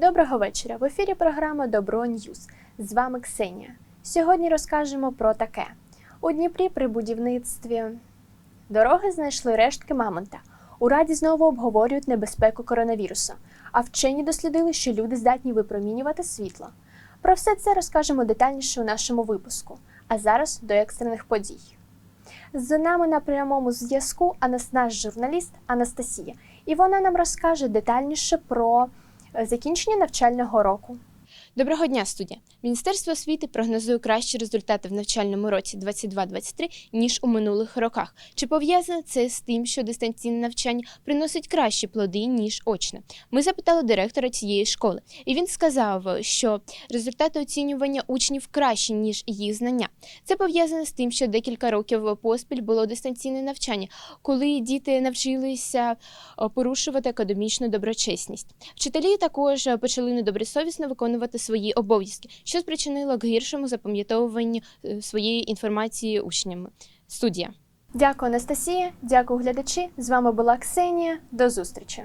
Доброго вечора. В ефірі програма Добро Ньюз. З вами Ксенія. Сьогодні розкажемо про таке: у Дніпрі при будівництві дороги знайшли рештки мамонта. У раді знову обговорюють небезпеку коронавірусу. А вчені дослідили, що люди здатні випромінювати світло. Про все це розкажемо детальніше у нашому випуску. А зараз до екстрених подій. З нами на прямому зв'язку наш журналіст Анастасія, і вона нам розкаже детальніше про закінчення навчального року. Доброго дня, студія. Міністерство освіти прогнозує кращі результати в навчальному році 22-23, ніж у минулих роках. Чи пов'язане це з тим, що дистанційне навчання приносить кращі плоди, ніж очне? Ми запитали директора цієї школи, і він сказав, що результати оцінювання учнів кращі, ніж їх знання. Це пов'язане з тим, що декілька років поспіль було дистанційне навчання, коли діти навчилися е, порушувати академічну доброчесність. Вчителі також е, почали недобросовісно виконувати свої обов'язки, що спричинило к гіршому запам'ятовуванню е, своєї інформації учнями. Студія. Дякую, Анастасія. Дякую, глядачі. З вами була Ксенія. До зустрічі.